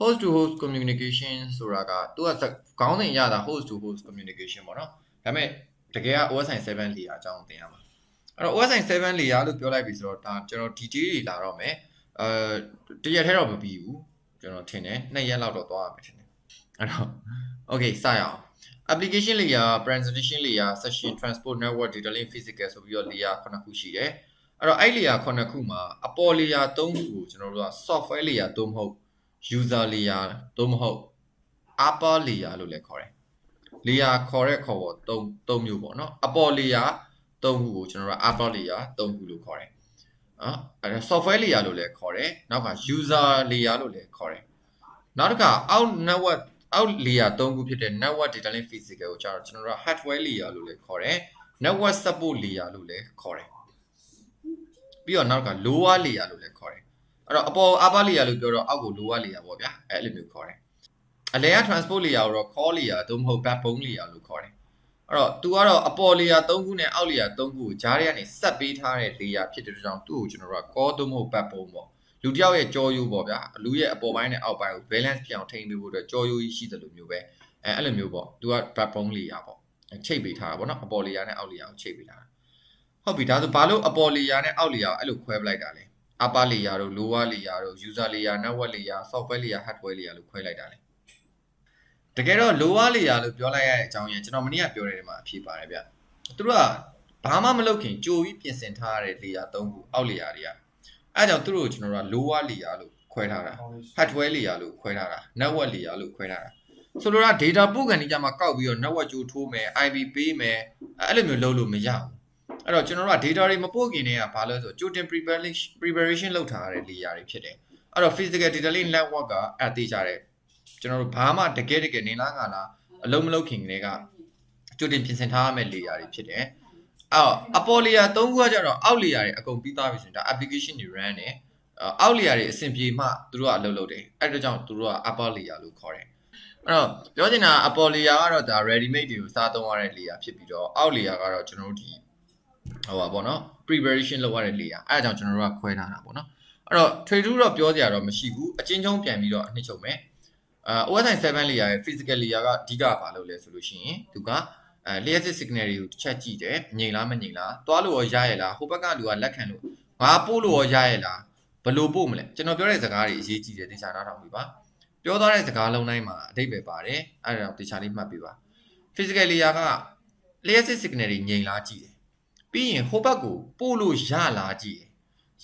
host to host communication ဆိုတာကသူကခေါင်းစဉ်ရတာ host to host communication ပေါ့နော်ဒါပေမဲ့တကယ်က OSI 7 layer အကြောင်းသင်ရမှာအဲ့တော့ OSI 7 layer လို့ပြောလိုက်ပြီဆိုတော့ဒါကျွန်တော် detail တွေလာတော့မယ်အဲတရက်ထဲတော့မပြီးဘူးကျွန်တော်ထင်တယ်နှစ်ရက်လောက်တော့သွားရမယ်ထင်တယ်အဲ့တော့ okay စရအောင် application layer presentation layer session transport network data link physical ဆိုပြီးတော့ layer 9ခုရှိတယ်အဲ့တော့အဲ့ layer 9ခုမှာအပေါ် layer 3ခုကိုကျွန်တော်တို့က software layer သို့မဟုတ် user layer သို့မဟုတ် upper layer လို့လည်းခေါ်တယ် layer ခေါ်တဲ့ခေါ်ပေါ်3 3မျိုးပေါ့နော်အပေါ် layer 3ခုကိုကျွန်တော်တို့ upper layer 3ခုလို့ခေါ်တယ်နော်အဲ software layer လို့လည်းခေါ်တယ်နောက်က user layer လို့လည်းခေါ်တယ်နောက်တစ်ခါအောက် network အောက် layer 3ခုဖြစ်တဲ့ network data link physical ကိုကျတော့ကျွန်တော်တို့ hardware layer လို့လည်းခေါ်တယ် network support layer လို့လည်းခေါ်တယ်ပြီးတော့နောက်က lower layer လို့လည်းခေါ်တယ် အဲ့တော့အပေါ် upper layer လို့ပြောတော့အောက်ကို lower layer ပေါ့ဗျာအဲ့လိုမျိုးခေါ်တယ်အလဲက transport layer ကိုတော့ core layer သို့မဟုတ် backbone layer လို့ခေါ်တယ်အဲ့တော့ तू ကတော့အပေါ် layer 3ခုနဲ့အောက် layer 3ခုကိုဂျားတွေကနေဆက်ပေးထားတဲ့ layer ဖြစ်တဲ့ကြောင့်သူ့ကိုကျွန်တော်တို့က core သို့မဟုတ် backbone ပေါ့လူတစ်ယောက်ရဲ့ကြောရိုးပေါ့ဗျာလူရဲ့အပေါ်ပိုင်းနဲ့အောက်ပိုင်းကို balance ဖြစ်အောင်ထိန်းပေးဖို့အတွက်ကြောရိုးကြီးရှိတယ်လို့မျိုးပဲအဲအဲ့လိုမျိုးပေါ့ तू က backbone layer ပေါ့ချိတ်ပေးထားတာပေါ့နော်အပေါ် layer နဲ့အောက် layer ကိုချိတ်ပေးထားတာဟုတ်ပြီဒါဆိုဘာလို့အပေါ် layer နဲ့အောက် layer ကိုအဲ့လိုခွဲပလိုက်တာလဲ upper layer တို့ lower layer တို့ user layer network layer software layer hardware layer လို့ခွဲလိုက်တာလေတကယ်တော့ lower layer လို့ပြောလိုက်ရတဲ့အကြောင်းရင်းကျွန်တော်မနေ့ကပြောတဲ့နေရာမှာအဖြစ်ပါတယ်ဗျသူတို့ကဘာမှမလုပ်ခင်ကြိုပြီးပြင်ဆင်ထားတဲ့ layer 3ခုအောက် layer တွေကအဲအကြောင်းသူတို့ကိုကျွန်တော်တို့က lower layer လို့ခွဲထားတာ hardware layer လို့ခွဲထားတာ network layer လို့ခွဲထားတာဆိုလိုတာ data ပို့ကန်ဒီကြမှာကောက်ပြီးတော့ network ကြိုထိုးမယ် IP ပေးမယ်အဲ့လိုမျိုးလုပ်လို့မရဘူး အဲ့တော့ကျွန်တော်တို့က data တွေမပို့ခင်တည်းကဘာလို့လဲဆိုတော့ကြိုတင် preparation preparation လုပ်ထားတဲ့ layer တွေဖြစ်တယ်အဲ့တော့ physical data link network ကအသေးကြတယ်ကျွန်တော်တို့ဘာမှတကယ်တကယ်နေလားငါလားအလုံးမလုံးခင်ကလေးကကြိုတင်ပြင်ဆင်ထားရမယ့် layer တွေဖြစ်တယ်အဲ့တော့အပေါ် layer 3ခုကကြတော့အောက် layer တွေအကုန်ပြီးသားပြီဆိုရင်ဒါ application တွေ run တယ်အောက် layer တွေအဆင်ပြေမှသူတို့ကအလုပ်လုပ်တယ်အဲ့ဒါကြောင့်သူတို့က upper layer လို့ခေါ်တယ်အဲ့တော့ပြောချင်တာအပေါ် layer ကတော့ဒါ ready made တွေကိုစားသုံးရတဲ့ layer ဖြစ်ပြီးတော့အောက် layer ကတော့ကျွန်တော်တို့ဒီ ဟိုပါပေါ့နော် preparation လုပ်ရတဲ့ layer အဲ့ဒါကြောင့်ကျွန်တော်တို့ကခွဲထားတာပေါ့နော်အဲ့တော့ trade တော့ပြောကြရတော့မရှိဘူးအချင်းချင်းပြန်ပြီးတော့အနှစ်ချုပ်မယ်အာ OSI 7 layer ရဲ့ physical layer ကအဓိကဘာလို့လဲဆိုလို့ရှိရင်သူကအဲ layer signal တွေကိုတစ်ချက်ကြည့်တယ်ငြိမ်လားမငြိမ်လားသွားလို့ရောရရဲ့လားဟိုဘက်ကလူကလက်ခံလို့ငါပို့လို့ရောရရဲ့လားဘယ်လိုပို့မလဲကျွန်တော်ပြောတဲ့စကားတွေအရေးကြီးတယ်တေချာနားထောင်ပြီပါပြောသွားတဲ့စကားလုံးတိုင်းမှာအဓိပ္ပာယ်ပါတယ်အဲ့ဒါတော့တေချာလေးမှတ်ပြီပါ physical layer က layer signal တွေငြိမ်လားကြည့်တယ် ပြီးရင်ဟိုဘက်ကိုပို့လို့ရလားကြည့်တယ်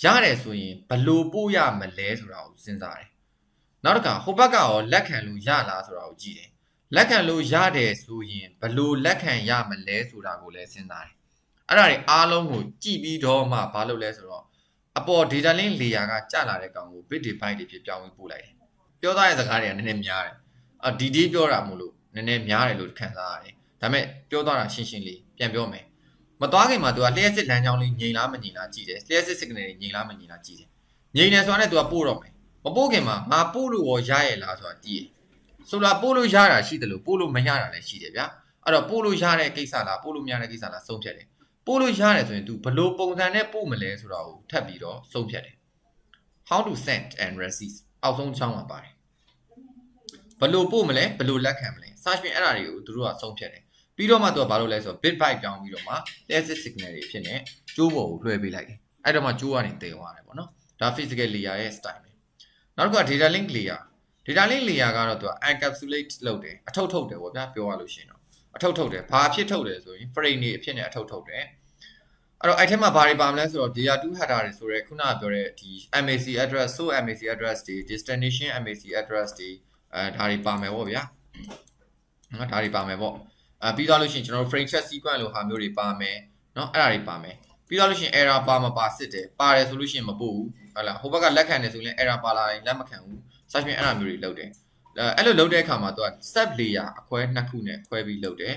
ရတယ်ဆိုရင်ဘယ်လိုပို့ရမလဲဆိုတာကိုစဉ်းစားတယ်နောက်တစ်ခါဟိုဘက်ကရောလက်ခံလို့ရလားဆိုတာကိုကြည့်တယ်လက်ခံလို့ရတယ်ဆိုရင်ဘယ်လိုလက်ခံရမလဲဆိုတာကိုလည်းစဉ်းစားတယ်အဲ့ဒါတွေအားလုံးကိုကြည့်ပြီးတော့မှဘာလုပ်လဲဆိုတော့အပေါ် data link layer ကကျလာတဲ့ကောင်ကို bit divide တွေဖြစ်ပြောင်းပြီးပို့လိုက်တယ်ပြောသားတဲ့စကားတွေကနည်းနည်းများတယ်အာဒီဒီပြောတာမို့လို့နည်းနည်းများတယ်လို့ခံစားရတယ်ဒါပေမဲ့ပြောသွားတာရှင်းရှင်းလေးပြန်ပြောမယ် မသွားခင်မှာသူကလျှက်စစ်လမ်းကြောင်းလေးငြိမ်လားမငြိမ်လားကြည့်တယ်လျှက်စစ် signal တွေငြိမ်လားမငြိမ်လားကြည့်တယ်ငြိမ်တယ်ဆိုတာနဲ့သူကပို့တော့မယ်မပို့ခင်မှာငါပို့လို့ရောရရဲ့လားဆိုတာကြည့်တယ်ဆိုတော့ပို့လို့ရတာရှိတယ်လို့ပို့လို့မရတာလည်းရှိတယ်ဗျာအဲ့တော့ပို့လို့ရတဲ့ကိစ္စလားပို့လို့မရတဲ့ကိစ္စလားဆုံးဖြတ်တယ်ပို့လို့ရတယ်ဆိုရင် तू ဘယ်လိုပုံစံနဲ့ပို့မလဲဆိုတာကိုထပ်ပြီးတော့ဆုံးဖြတ်တယ် how to send and receive အောက်ဆုံးချောင်းမှာပါတယ်ဘယ်လိုပို့မလဲဘယ်လိုလက်ခံမလဲ search ပြင်အဲ့ဒါတွေကိုသူတို့ကဆုံးဖြတ်တယ် ပြီးတော့မှသူကဘာလုပ်လဲဆိုတော့ bit byte ပြောင်းပြီးတော့မှ text signal တွေဖြစ်နေကျိုးပေါ်ကိုလွှဲပေးလိုက်တယ်အဲ့တော့မှကျိုးကနေတင်သွားတယ်ပေါ့နော်ဒါ physical layer ရဲ့ style ပဲနောက်တစ်ခုက data link layer data link layer ကတော့သူက encapsulate လုပ်တယ်အထုပ်ထုတ်တယ်ပေါ့ဗျာပြောရလို့ရှိရင်တော့အထုပ်ထုတ်တယ်ဘာအဖြစ်ထုတ်တယ်ဆိုရင် frame တွေအဖြစ်နဲ့အထုပ်ထုတ်တယ်အဲ့တော့အဲ့ထက်မှာဘာတွေပါမလဲဆိုတော့ layer 2 header တွေဆိုရဲခုနကပြောတဲ့ဒီ MAC address so MAC address တွေ destination MAC address တွေအဲဒါတွေပါမယ်ပေါ့ဗျာနော်ဒါတွေပါမယ်ပေါ့ အဲပြီးသွားလို့ရှိရင်ကျွန်တော်တို့ frame check sequence လို့ဟာမျိုးတွေပါမယ်နော်အဲ့ဒါတွေပါမယ်ပြီးသွားလို့ရှိရင် error ပါမပါစစ်တယ်ပါတယ်ဆိုလို့ရှိရင်မပို့ဘူးဟုတ်လားဟိုဘက်ကလက်ခံတယ်ဆိုရင် error ပါလာရင်လက်မခံဘူး search ပြင်အဲ့ဒါမျိုးတွေလုပ်တယ်အဲ့လိုလုပ်တဲ့အခါမှာသူက sub layer အခွဲနှစ်ခုနဲ့ခွဲပြီးလုပ်တယ်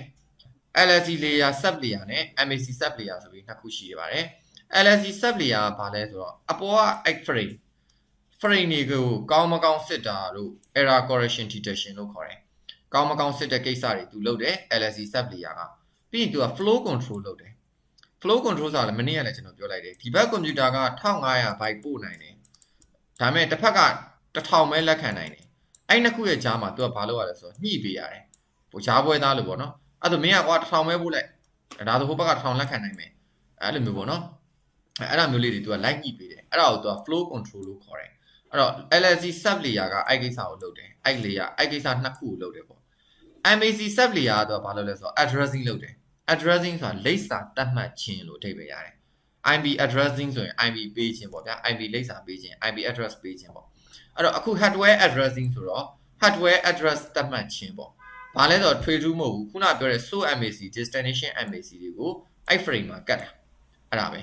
LSC layer sub layer နဲ့ MAC sub layer ဆိုပြီးနှစ်ခုရှိရပါတယ် LSC sub layer ကဘာလဲဆိုတော့အပေါ်က egg frame frame တွေကိုကောင်းမကောင်းစစ်တာတို့ error correction detection လို့ခေါ်တယ် ကောင်းမကောင်းစစ်တဲ့ကိစ္စတွေသူလုပ်တယ် LSC sub layer ကပြီးရင်သူက flow control လုပ်တယ် flow control ဆိုတာလည်းမနေ့ကလည်းကျွန်တော်ပြောလိုက်တယ်ဒီဘက်ကွန်ပျူတာက1500 byte ပို့နိုင်တယ်ဒါပေမဲ့တစ်ဖက်က1000ပဲလက်ခံနိုင်တယ်အဲ့နှစ်ခုရဲ့ကြားမှာသူကဘာလုပ်ရလဲဆိုတော့ညှိပေးရတယ်ဟိုရှားပွဲသားလို့ပေါ့နော်အဲ့ဒါမင်းကကွာ1000ပဲပို့လိုက်ဒါဆိုဟိုဘက်က1000လက်ခံနိုင်မယ်အဲ့လိုမျိုးပေါ့နော်အဲ့ဒါမျိုးလေးတွေသူက light ညှိပေးတယ်အဲ့ဒါကိုသူက flow control လို့ခေါ်တယ်အဲ့တော့ LSC sub layer ကအဲ့ကိစ္စကိုလုပ်တယ်အဲ့ layer အဲ့ကိစ္စနှစ်ခုကိုလုပ်တယ်ပေါ့ MAC sub layer ကတော့ဘာလုပ်လဲဆိုတော့ addressing လုပ်တယ် addressing ဆိုတာလိပ်စာတတ်မှတ်ခြင်းလို့အဓိပ္ပာယ်ရတယ် IP addressing ဆိုရင် IP ပေးခြင်းပေါ့ဗျာ IP လိပ်စာပေးခြင်း IP address ပေးခြင်းပေါ့အဲ့တော့အခု hardware addressing ဆိုတော့ hardware address တတ်မှတ်ခြင်းပေါ့ဘာလဲဆိုတော့ trade through မဟုတ်ဘူးခုနပြောတဲ့ source MAC destination MAC တွေကိုအဲ့ frame မှာကတ်တာအဲ့ဒါပဲ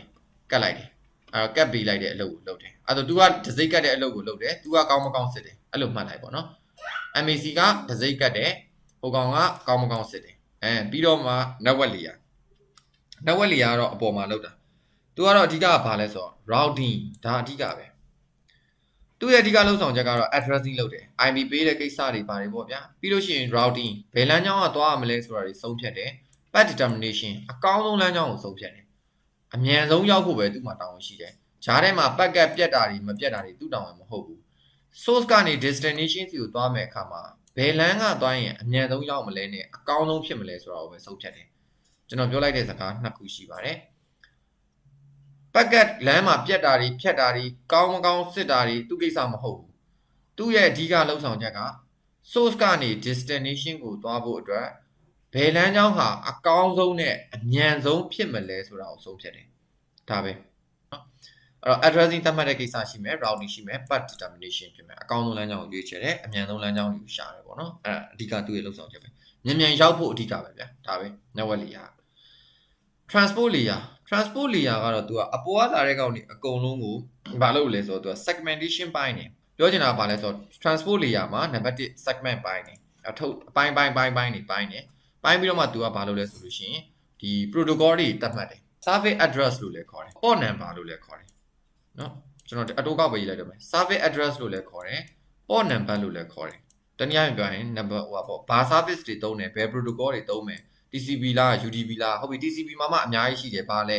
ကတ်လိုက်တယ်အဲ့တော့ကတ်ပေးလိုက်တဲ့အလုပ်ကိုလုပ်တယ်အဲ့တော့ तू ကဒစိတ်ကတ်တဲ့အလုပ်ကိုလုပ်တယ် तू ကကောင်းမကောင်းစစ်တယ်အဲ့လိုမှတ်လိုက်ပေါ့နော် MAC ကဒစိတ်ကတ်တယ် ဟိုကောင်ကကောင်းမကောင်းစစ်တယ်အဲပြီးတော့မှ network layer network layer ကတော့အပေါ်မှာလောက်တာသူကတော့အဓိကကဘာလဲဆိုတော့ routing ဒါအဓိကပဲသူ့ရဲ့အဓိကလုံဆောင်ချက်ကတော့ addressing လုပ်တယ် IP ပေးတဲ့ကိစ္စတွေပါတယ်ပေါ့ဗျာပြီးလို့ရှိရင် routing ဘယ်လမ်းကြောင်းကသွားရမလဲဆိုတာတွေဆုံးဖြတ်တယ် path determination အကောင်းဆုံးလမ်းကြောင်းကိုဆုံးဖြတ်တယ်အမြန်ဆုံးရောက်ဖို့ပဲသူ့မှာတာဝန်ရှိတယ်ဂျားထဲမှာ packet ပြတ်တာတွေမပြတ်တာတွေသူ့တာဝန်မဟုတ်ဘူး source ကနေ destination စီကိုသွားမယ်အခါမှာ ဘယ်လမ်းကသွားရင်အမြန်ဆုံးရောက်မလဲနဲ့အကောင်းဆုံးဖြစ်မလဲဆိုတာကိုပဲဆုံးဖြတ်တယ်ကျွန်တော်ပြောလိုက်တဲ့စကားနှစ်ခုရှိပါတယ် packet လမ်းမှာပြတ်တာတွေဖြတ်တာတွေကောင်းမကောင်းစစ်တာတွေသူ့ကိစ္စမဟုတ်ဘူးသူ့ရဲ့အဓိကလှုပ်ဆောင်ချက်က source ကနေ destination ကိုသွားဖို့အတွက်ဘယ်လမ်းကြောင်းဟာအကောင်းဆုံးနဲ့အမြန်ဆုံးဖြစ်မလဲဆိုတာကိုဆုံးဖြတ်တယ်ဒါပဲနော် အဲ့တော့ addressing သတ်မှတ်တဲ့ကိစ္စရှိမယ် routing ရှိမယ် path determination ဖြစ်မယ်အကောင်းဆုံးလမ်းကြောင်းကိုရွေးချယ်တယ်အမြန်ဆုံးလမ်းကြောင်းကိုရှာတယ်ပေါ့နော်အဲ့ဒါအဓိကသူ့ရဲ့လှုပ်ဆောင်ချက်ပဲမြန်မြန်ရောက်ဖို့အဓိကပဲဗျာဒါပဲ network layer transport layer transport layer ကတော့ तू ကအပေါ်ကလာတဲ့ကောင်တွေအကုန်လုံးကိုဘာလုပ်လဲဆိုတော့ तू က segmentation ပိုင်းနေပြောချင်တာကဘာလဲဆိုတော့ transport layer မှာ number 1 segment ပိုင်းနေအထုတ်အပိုင်းပိုင်းပိုင်းပိုင်းနေပိုင်းနေပိုင်းပြီးတော့မှ तू ကဘာလုပ်လဲဆိုလို့ရှိရင်ဒီ protocol တွေတတ်မှတ်တယ် service address လို့လည်းခေါ်တယ် port number လို့လည်းခေါ်တယ် နော်ကျွန်တော်အတိုးကောက်ပဲရေးလိုက်တော့မယ် service address လို့လည်းခေါ်တယ် port number လို့လည်းခေါ်တယ်တနည်းအားဖြင့်ပြောရင် number ဟိုပါပေါ့ဘာ service တွေသုံးတယ်ဘယ် protocol တွေသုံးမယ် TCP လား UDP လားဟုတ်ပြီ TCP မှာမှအများကြီးရှိတယ်ဘာလဲ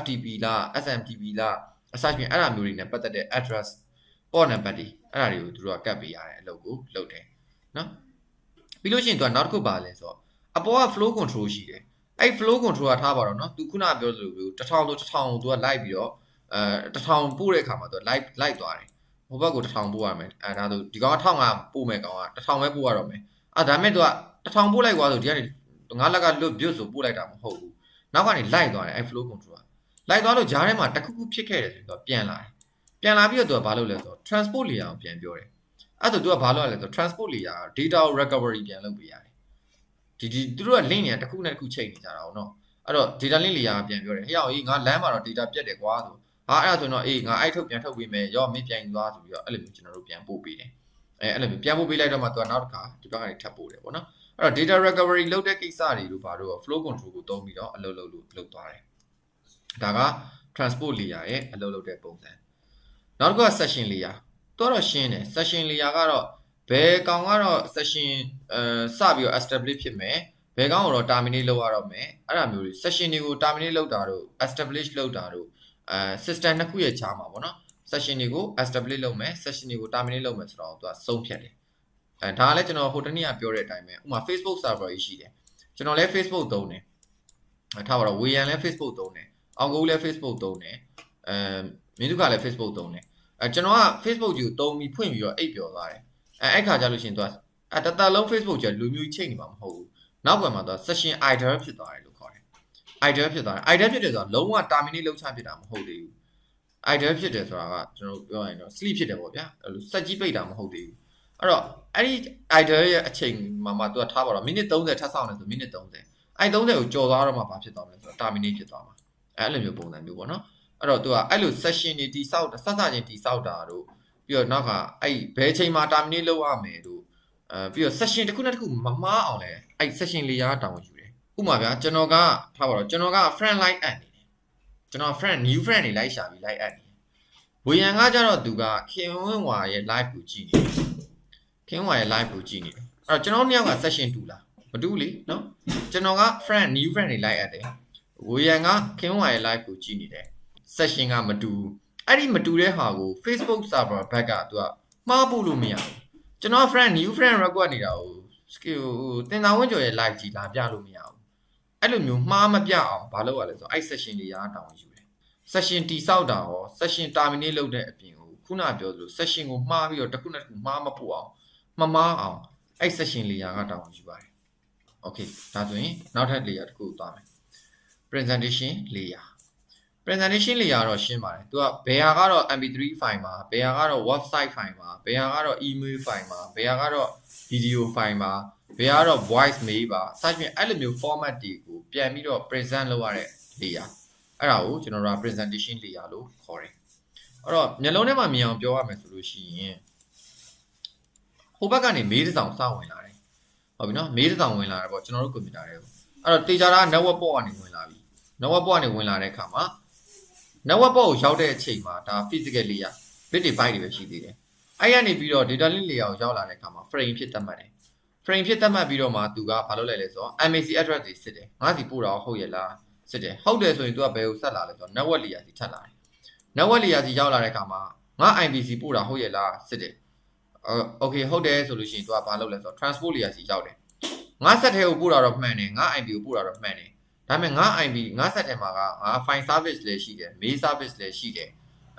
FTP လား SMTP လားအစရှိရင်အဲ့ဒါမျိုးတွေနဲ့ပတ်သက်တဲ့ address port number တွေအဲ့ဒါတွေကိုသူတို့ကကတ်ပေးရတယ်အလုပ်ကိုလုပ်တယ်နော်ပြီးလို့ရှိရင်သူကနောက်တစ်ခုပါလဲဆိုတော့အပေါ်က flow control ရှိတယ်အဲ့ flow control ကထားပါတော့နော်သူခုနပြောသလိုမျိုး1000ဆို1000ကိုသူကလိုက်ပြီးတော့ အဲ1000ပို့တဲ့အခါမှာသူက live လိုက်သွားတယ်ဟိုဘက်ကို1000ပို့ရမယ်အဲဒါဆိုဒီကောင်က1500ပို့မယ်ကောင်က1000ပဲပို့ရတော့မယ်အဲဒါမဲ့သူက1000ပို့လိုက်သွားဆိုဒီကနေငါလက်ကလွတ်ပြုတ်ဆိုပို့လိုက်တာမဟုတ်ဘူးနောက်ကနေလိုက်သွားတယ်အဲ flow control ကလိုက်သွားလို့ဂျားထဲမှာတစ်ခုခုဖြစ်ခဲ့တယ်ဆိုတော့ပြန်လာတယ်ပြန်လာပြီးတော့သူကဘာလုပ်လဲဆိုတော့ transport layer ကိုပြန်ပြောတယ်အဲ့ဒါသူကဘာလုပ်ရလဲဆိုတော့ transport layer က data recovery ပြန်လုပ်ပေးရတယ်ဒီဒီသူတို့က link တွေကတစ်ခုနဲ့တစ်ခုချိန်နေကြတာအောင်နော်အဲ့တော့ data link layer ကပြန်ပြောတယ်ဟေ့အောင်ကြီးငါလမ်းမှာတော့ data ပြတ်တယ်ကွာဆို ဟာအဲ့ဒါဆိုတော့အေးငါအဲ့ထုတ်ပြန်ထုတ်ပေးမယ်ရောမင်းပြန်ယူသွားဆိုပြီးတော့အဲ့လိုမျိုးကျွန်တော်တို့ပြန်ပို့ပေးတယ်အဲအဲ့လိုမျိုးပြန်ပို့ပေးလိုက်တော့မှသူကနောက်တစ်ခါဒီဘက်ကနေထပ်ပို့တယ်ပေါ့နော်အဲ့တော့ data recovery လုပ်တဲ့ကိစ္စတွေလို့ဘာလို့ flow control ကိုသုံးပြီးတော့အလုပ်လုပ်လို့လုပ်သွားတယ်ဒါက transport layer ရဲ့အလုပ်လုပ်တဲ့ပုံစံနောက်တစ်ခုက session layer တော့တော့ရှင်းတယ် session layer ကတော့ဘယ်ကောင်ကတော့ session အဲစပြီးတော့ establish ဖြစ်မယ်ဘယ်ကောင်ကတော့ terminate လုပ်ရတော့မယ်အဲ့ဒါမျိုးတွေ session တွေကို terminate လုပ်တာတို့ establish လုပ်တာတို့ အဲ system နှစ်ခုရဲ့ခြားမှာပေါ့နော် session တွေကို establish လုပ်မယ် session တွေကို terminate လုပ်မယ်ဆိုတော့သူကဆုံးဖြတ်တယ်အဲဒါကလည်းကျွန်တော်ဟိုတနေ့ကပြောတဲ့အတိုင်းပဲဥပမာ Facebook server ကြီးရှိတယ်ကျွန်တော်လည်း Facebook သုံးတယ်အဲထားပါတော့ဝေယံလည်း Facebook သုံးတယ်အောင်ကိုလည်း Facebook သုံးတယ်အဲမင်းတို့ကလည်း Facebook သုံးတယ်အဲကျွန်တော်က Facebook ကြီးကိုသုံးပြီးဖွင့်ပြီးတော့အိပ်ပျော်သွားတယ်အဲအဲ့ခါကျလို့ရှိရင်သူကအဲတတလုံး Facebook ကြီးလူမျိုးချိန်နေမှာမဟုတ်ဘူးနောက်ကွယ်မှာသူက session idle ဖြစ်သွားတယ်လို့ခေါ်တယ် idle ဖြစ်သွားတယ် idle ဖြစ်တယ်ဆိုတာလုံးဝ terminate လုပ်ချဖြစ်တာမဟုတ်သေးဘူး idle ဖြစ်တယ်ဆိုတာကကျွန်တော်ပြောရရင်တော့ sleep ဖြစ်တယ်ပေါ့ဗျာအဲ့လိုစက်ကြီးပိတ်တာမဟုတ်သေးဘူးအဲ့တော့အဲ့ဒီ idle ရဲ့အချိန်မှာမှသူကထားပါတော့မိနစ်30ထပ်ဆောင်နေဆိုမိနစ်30အဲ့30ကိုကြော်သွားတော့မှဘာဖြစ်သွားမလဲဆိုတော့ terminate ဖြစ်သွားမှာအဲ့လိုမျိုးပုံစံမျိုးပေါ့နော်အဲ့တော့သူကအဲ့လို session တွေတိစောက်ဆက်စချင်းတိစောက်တာတို့ပြီးတော့နောက်ကအဲ့ဘယ်ချိန်မှာ terminate လုပ်ရမယ်တို့အဲပြီးတော့ session တစ်ခုနဲ့တစ်ခုမမှားအောင်လဲအဲ့ session layer တောင်းယူတယ် ဥပမာဗျာကျွန်တော်ကထားပါတော့ကျွန်တော်က friend like add နေတယ်ကျွန်တော် friend new friend တွေ like ရှာပြီး like add နေတယ်ဝေယံကကြတော့သူကခင်ဝင်းဝါရဲ့ live ကိုကြည့်နေတယ်ခင်ဝါရဲ့ live ကိုကြည့်နေတယ်အဲ့တော့ကျွန်တော်နှစ်ယောက်က session တူလားမတူလေနော်ကျွန်တော်က friend new friend တွေ like add တယ်ဝေယံကခင်ဝါရဲ့ live ကိုကြည့်နေတယ် session ကမတူအဲ့ဒီမတူတဲ့ဟာကို Facebook server back ကသူကမှားဖို့လို့မရဘူးကျွန်တော် friend new friend record နေတာကို skill ဟိုတင်တာဝင်းကျော်ရဲ့ live ကြီးလာပြလို့မရဘူး အဲ့လိုမျိုးမှားမပြအောင်ဘာလုပ်ရလဲဆိုတော့အဲ့ session တွေရာတောင်းယူတယ် session တိဆောက်တာရော session terminate လုပ်တဲ့အပြင်ကိုခုနပြောသလို session ကိုမှားပြီးတော့တစ်ခုနဲ့တစ်ခုမှားမဖို့အောင်မမှားအောင်အဲ့ session လေးရာကတောင်းယူပါတယ် okay ဒါဆိုရင်နောက်ထပ် layer တစ်ခုသွားမယ် presentation layer presentation layer ကတော့ရှင်းပါတယ်သူကဘယ်ဟာကတော့ mp3 file မှာဘယ်ဟာကတော့ website file မှာဘယ်ဟာကတော့ email file မှာဘယ်ဟာကတော့ video file မှာဘယ်ဟာကတော့ voice mail ပါစသဖြင့်အဲ့လိုမျိုး format တွေကို ပြန်ပြီးတော့ present လုပ်ရတဲ့ layer အဲ့ဒါကိုကျွန်တော်တို့က presentation layer လို့ခေါ်တယ်အဲ့တော့မျက်လုံးထဲမှာမြင်အောင်ပြောရမယ်ဆိုလို့ရှိရင်ဟိုဘက်ကနေမေးတစ်စောင်စဝင်လာတယ်ဟုတ်ပြီနော်မေးတစ်စောင်ဝင်လာတယ်ပေါ့ကျွန်တော်တို့ကွန်ပျူတာတွေကိုအဲ့တော့တေချာတာ network port ကနေဝင်လာပြီ network port ကနေဝင်လာတဲ့အခါမှာ network port ကိုရောက်တဲ့အချိန်မှာဒါ physical layer bit တွေ byte တွေပဲရှိသေးတယ်အဲ့ရနေပြီးတော့ data link layer ကိုရောက်လာတဲ့အခါမှာ frame ဖြစ်သတ်မှတ်တယ် frame ဖြစ်သတ်မှတ်ပြီးတော့မှသူကဘာလုပ်လဲလဲဆိုတော့ MAC address တွေစစ်တယ်ငါစီပို့တာဟုတ်ရဲ့လားစစ်တယ်ဟုတ်တယ်ဆိုရင်သူကဘယ်ကိုဆက်လာလဲဆိုတော့ network layer စီထပ်လာတယ် network layer စီရောက်လာတဲ့အခါမှာငါ IPC ပို့တာဟုတ်ရဲ့လားစစ်တယ်အော် okay ဟုတ်တယ်ဆိုလို့ရှိရင်သူကဘာလုပ်လဲဆိုတော့ transport layer စီရောက်တယ်ငါဆက်ထဲကိုပို့တာတော့မှန်တယ်ငါ IP ကိုပို့တာတော့မှန်တယ်ဒါပေမဲ့ငါ IP ငါဆက်ထဲမှာကငါ file service လည်းရှိတယ် mail service လည်းရှိတယ်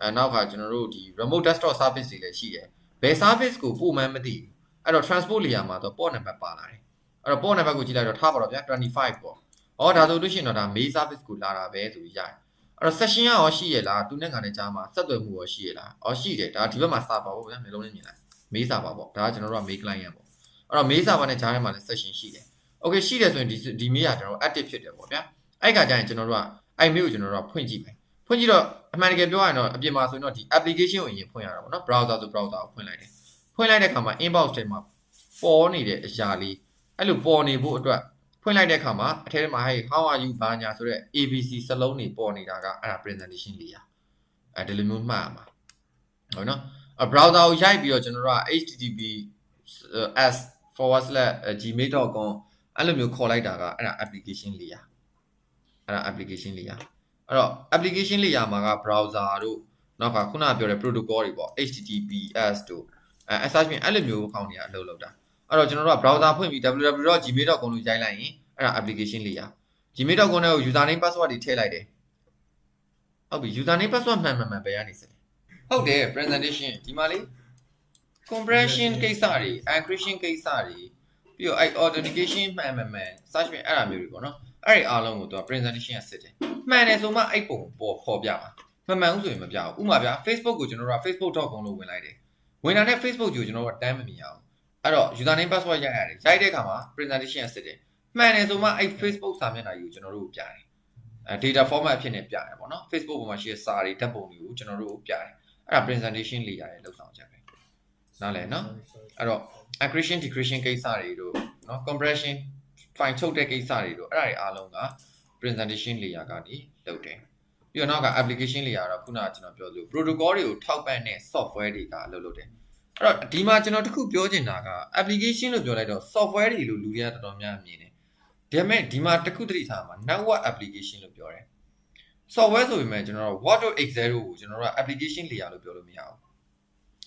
အဲနောက်ကကျွန်တော်တို့ဒီ remote desktop service တွေလည်းရှိတယ်ဘယ် service ကိုပို့မှန်းမသိဘူး အဲ့တော့ transport layer မှာတော့ port number ပါလာတယ်အဲ့တော့ port number ကိုကြည့်လိုက်တော့ထားပါတော့ဗျာ25ပေါ့ဩဒါဆိုလို့ရှိရင်တော့ဒါ mail service ကိုလာတာပဲဆိုပြီးရတယ်အဲ့တော့ session ရောရှိရလားသူနဲ့ငါနဲ့ကြားမှာဆက်သွယ်မှုရောရှိရလားဩရှိတယ်ဒါဒီဘက်မှာ server ပေါ့ဗျာမျိုးလုံးလေးမြင်လိုက် mail server ပေါ့ဒါကကျွန်တော်တို့က mail client ပေါ့အဲ့တော့ mail server နဲ့ကြားထဲမှာလည်း session ရှိတယ် okay ရှိတယ်ဆိုရင်ဒီဒီ mail ကကျွန်တော်တို့ active ဖြစ်တယ်ပေါ့ဗျာအဲ့ခါကျရင်ကျွန်တော်တို့ကအဲ့ mail ကိုကျွန်တော်တို့ကဖွင့်ကြည့်မယ်ဖွင့်ကြည့်တော့အမှန်တကယ်ပြောရရင်တော့အပြင်မှာဆိုရင်တော့ဒီ application ကိုအရင်ဖွင့်ရတာပေါ့နော် browser ဆို browser ကိုဖွင့်လိုက်တယ် ဖွင့်လိုက်တဲ့အခါမှာ inbox ထဲမှာပေါ်နေတဲ့အရာလေးအဲ့လိုပေါ်နေဖို့အတွက်ဖွင့်လိုက်တဲ့အခါမှာအထဲမှာဟဲ့ how are you ဘာညာဆိုတဲ့ ABC စလုံးတွေပေါ်နေတာကအဲ့ဒါ presentation လေးရအဲဒီလိုမျိုးမှတ်ရမှာဟုတ်နော်အ browser ကိုရိုက်ပြီးတော့ကျွန်တော်တို့က http s forward slash gmail.com အဲ့လိုမျိုးခေါ်လိုက်တာကအဲ့ဒါ application လေးရအဲ့ဒါ application လေးရအဲ့တော့ application လေးရမှာက browser တို့နောက်ကခုနကပြောတဲ့ protocol တွေပေါ့ https တို့ အဲအစားဖြင့်အဲ့လိုမျိုးအကောင့်တွေကအလုပ်လုပ်တာအဲ့တော့ကျွန်တော်တို့က browser ဖွင့်ပြီး www.gmail.com လို့ရိုက်လိုက်ရင်အဲ့ဒါ application လေးရ gmail.com နဲ့ကို username password တွေထည့်လိုက်တယ်ဟုတ်ပြီ username password မှန်မှန်မှန်ပဲရနေစတယ်ဟုတ်တယ် presentation ဒီမှာလေ compression ကိစ္စတွေ encryption ကိစ္စတွေပြီးတော့အဲ့ authentication မှန်မှန်မှန် search ပြင်အဲ့ဒါမျိုးတွေပေါ့နော်အဲ့ဒီအားလုံးကိုသူက presentation ကစစ်တယ်မှန်တယ်ဆိုမှအဲ့ပုံပေါ်ပေါ်ပြမှာမမှန်ဘူးဆိုရင်မပြဘူးဥပမာဗျာ Facebook ကိုကျွန်တော်တို့က facebook.com လို့ဝင်လိုက်တယ် ဝင်တာနဲ့ Facebook ကိုကျွန်တော်တို့အတန်းမမြင်အောင်အဲ့တော့ username password ရိုက်ရတယ်ရိုက်တဲ့အခါမှာ presentation စစ်တယ်မှန်တယ်ဆိုမှအဲ့ Facebook စာမျက်နှာကြီးကိုကျွန်တော်တို့ပြတယ်အဲ data format အဖြစ်နဲ့ပြတယ်ပေါ့နော် Facebook ပေါ်မှာရှိတဲ့စာတွေဓာတ်ပုံတွေကိုကျွန်တော်တို့ပြတယ်အဲ့ဒါ presentation လေးရတယ်လောက်ဆောင်ချက်ပဲနားလည်နော်အဲ့တော့ accretion decretion ကိစ္စတွေတို့နော် compression fine ချုပ်တဲ့ကိစ္စတွေတို့အဲ့ဒါတွေအားလုံးက presentation layer ကနေလုပ်တယ် ပြီးတော့နောက်က application layer တော့ခုနကကျွန်တော်ပြောသလို protocol တွေကိုထောက်ပံ့တဲ့ software တွေကအလုပ်လုပ်တယ်အဲ့တော့ဒီမှာကျွန်တော်တခုပြောချင်တာက application လို့ပြောလိုက်တော့ software တွေလို့လူတွေကတော်တော်များများမြင်တယ်ဒါပေမဲ့ဒီမှာတခုသတိထားမှာ network application လို့ပြောတယ် software ဆိုပေမဲ့ကျွန်တော်တို့ Word.exe ကိုကျွန်တော်တို့က application layer လို့ပြောလို့မရဘူး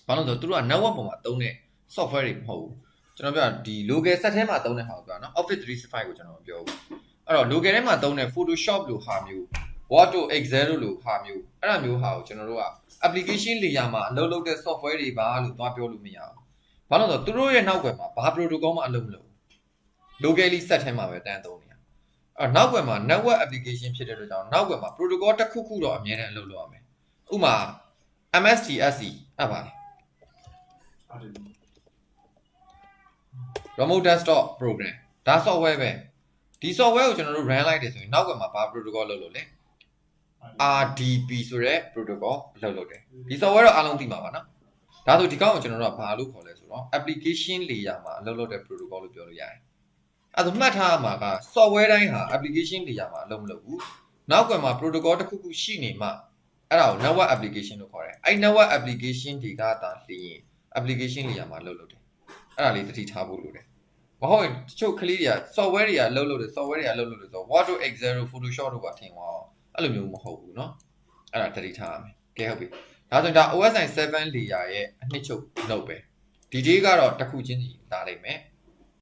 ဘာလို့လဲဆိုတော့သူတို့က network ပေါ်မှာသုံးတဲ့ software တွေမဟုတ်ဘူးကျွန်တော်ပြောဒီ local set ထဲမှာသုံးတဲ့ဟာကိုပြောနော် Office 365ကိုကျွန်တော်မပြောဘူးအဲ့တော့ local ထဲမှာသုံးတဲ့ Photoshop လို့ဟာမျိုး Word.exe လို့ဟာမျိုးအဲ့ဒါမျိုးဟာကိုကျွန်တော်တို့က application layer မှာအလုပ်လုပ်တဲ့ software တွေပါလို့သွားပြောလို့မရဘူးဘာလို့လဲဆိုတော့သူတို့ရဲ့နောက်ွယ်မှာဘာ protocol မှအလုပ်မလုပ်ဘူး locally set ထဲမှာပဲတန်းသုံးနေတာအဲ့နောက်ွယ်မှာ network application ဖြစ်တဲ့အတွက်ကြောင့်နောက်ွယ်မှာ protocol တစ်ခုခုတော့အများနဲ့အလုပ်လုပ်ရမယ်ဥပမာ MSTSC အဲ့ပါလေ remote desktop program ဒါ software ပဲဒီ software ကိုကျွန်တော်တို့ run လိုက်တယ်ဆိုရင်နောက်ွယ်မှာဘာ protocol လုပ်လို့လဲ RDP ဆိုတဲ့ protocol လုပ်လုပ်တယ်ဒီ software တော့အားလုံးသိမှာပါနော်ဒါဆိုဒီကောင်ကိုကျွန်တော်တို့ကဘာလို့ခေါ်လဲဆိုတော့ application layer မှာအလုပ်လုပ်တဲ့ protocol လို့ပြောလို့ရတယ်အဲဒါမှတ်ထားမှာက software တိုင်းဟာ application layer မှာအလုပ်မလုပ်ဘူးနောက်ွယ်မှာ protocol တစ်ခုခုရှိနေမှအဲ့ဒါကို network application လို့ခေါ်တယ်အဲ့ network application တွေကသာလျှင် application layer မှာလုပ်လုပ်တယ်အဲ့ဒါလေးသတိထားဖို့လိုတယ်မဟုတ်ရင်တချို့ကလေးတွေက software တွေကလုပ်လို့တယ် software တွေကလုပ်လို့တယ်ဆိုတော့ Word.exe Photoshop တို့ပါထင်သွားအောင် အဲ့လိုမျိုးမဟုတ်ဘူးเนาะအဲ့ဒါသတိထားရမယ်ကဲဟုတ်ပြီဒါဆိုရင်ဒါ OSI 7 layer ရဲ့အနှစ်ချုပ် note ပဲ detail ကတော့တစ်ခုချင်းစီလာလိမ့်မယ်